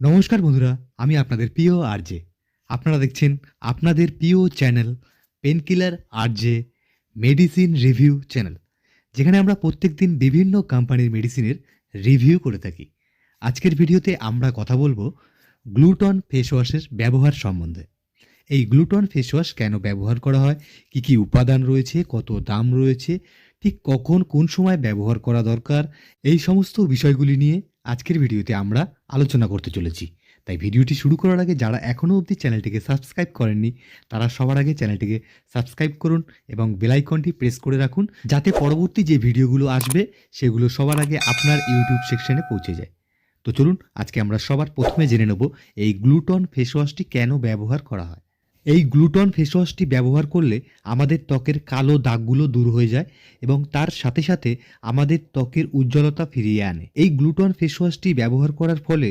নমস্কার বন্ধুরা, আমি আপনাদের প্রিয় আরজে। আপনারা দেখছেন আপনাদের প্রিয় channel painkiller RJ medicine review channel যেখানে আমরা প্রত্যেক দিন বিভিন্ন কোম্পানির মেডিসিনের রিভিউ করে থাকি। আজকের ভিডিওতে আমরা কথা বলব গ্লুটন ফেস ওয়াশের ব্যবহার সম্বন্ধে। এই গ্লুটন ফেস ওয়াশ কেন ব্যবহার করা হয়? কি কি উপাদান রয়েছে? কত দাম রয়েছে? ঠিক কখন কোন সময় ব্যবহার করা দরকার? এই সমস্ত বিষয়গুলি নিয়ে আজকের ভিডিওতে আমরা আলোচনা করতে চলেছি। তাই ভিডিওটি শুরু করার আগে যারা এখনও অবধি চ্যানেলটিকে সাবস্ক্রাইব করেননি, তারা সবার আগে চ্যানেলটিকে সাবস্ক্রাইব করুন এবং বেলাইকনটি প্রেস করে রাখুন যাতে পরবর্তী যে ভিডিওগুলো আসবে, সেগুলো সবার আগে আপনার ইউটিউব সেকশনে পৌঁছে যায়। তো চলুন, আজকে আমরা সবার প্রথমে জেনে নেব এই গ্লুটন ফেসওয়াশটি কেন ব্যবহার করা হয়। এই গ্লুটন ফেস ওয়াশটি ব্যবহার করলে আমাদের ত্বকের কালো দাগগুলো দূর হয়ে যায় এবং তার সাথে সাথে আমাদের ত্বকের উজ্জ্বলতা ফিরিয়ে আনে। এই গ্লুটন ফেস ওয়াশটি ব্যবহার করার ফলে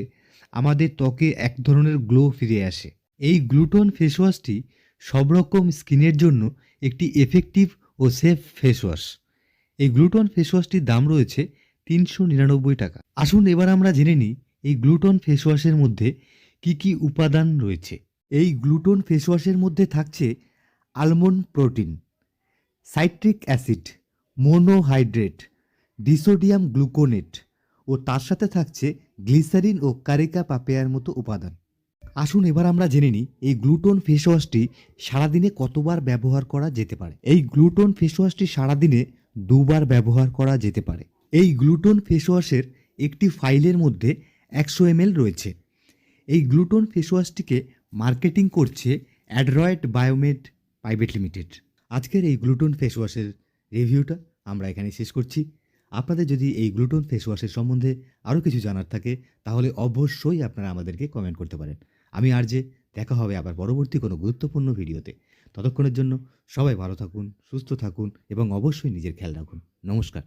আমাদের ত্বকে এক ধরনের গ্লো ফিরে আসে। এই গ্লুটন ফেস ওয়াশটি সব রকম স্কিনের জন্য একটি এফেক্টিভ ও সেফ ফেস ওয়াশ এই গ্লুটন ফেস ওয়াশটির দাম রয়েছে তিনশো নিরানব্বই টাকা। আসুন এবার আমরা জেনে নিই এই গ্লুটন ফেস ওয়াশের মধ্যে কি কি উপাদান রয়েছে। এই গ্লুটন ফেসওয়াশের মধ্যে থাকছে almond protein, citric acid, monohydrate, disodium gluconate ও তার সাথে থাকছে গ্লিসারিন ও কারিকা পাপেয়ার মতো উপাদান। আসুন এবার আমরা জেনে নিই এই গ্লুটন ফেসওয়াশটি সারাদিনে কতবার ব্যবহার করা যেতে পারে। এই গ্লুটন ফেসওয়াশটি সারাদিনে দুবার ব্যবহার করা যেতে পারে। এই গ্লুটন ফেসওয়াশের একটি ফাইলের মধ্যে একশো এমএল রয়েছে। এই গ্লুটন ফেস ওয়াশটিকে মার্কেটিং করছে অ্যাড্রয়েড বায়োমেড প্রাইভেট লিমিটেড। আজকের এই গ্লুটন ফেস ওয়াশের রিভিউটা আমরা এখানে শেষ করছি। আপনাদের যদি এই গ্লুটন ফেস ওয়াশের সম্বন্ধে আরও কিছু জানার থাকে, তাহলে অবশ্যই আপনারা আমাদেরকে কমেন্ট করতে পারেন। আমি আর যে, দেখা হবে আবার পরবর্তী কোনো গুরুত্বপূর্ণ ভিডিওতে। ততক্ষণের জন্য সবাই ভালো থাকুন, সুস্থ থাকুন এবং অবশ্যই নিজের খেয়াল রাখুন। নমস্কার।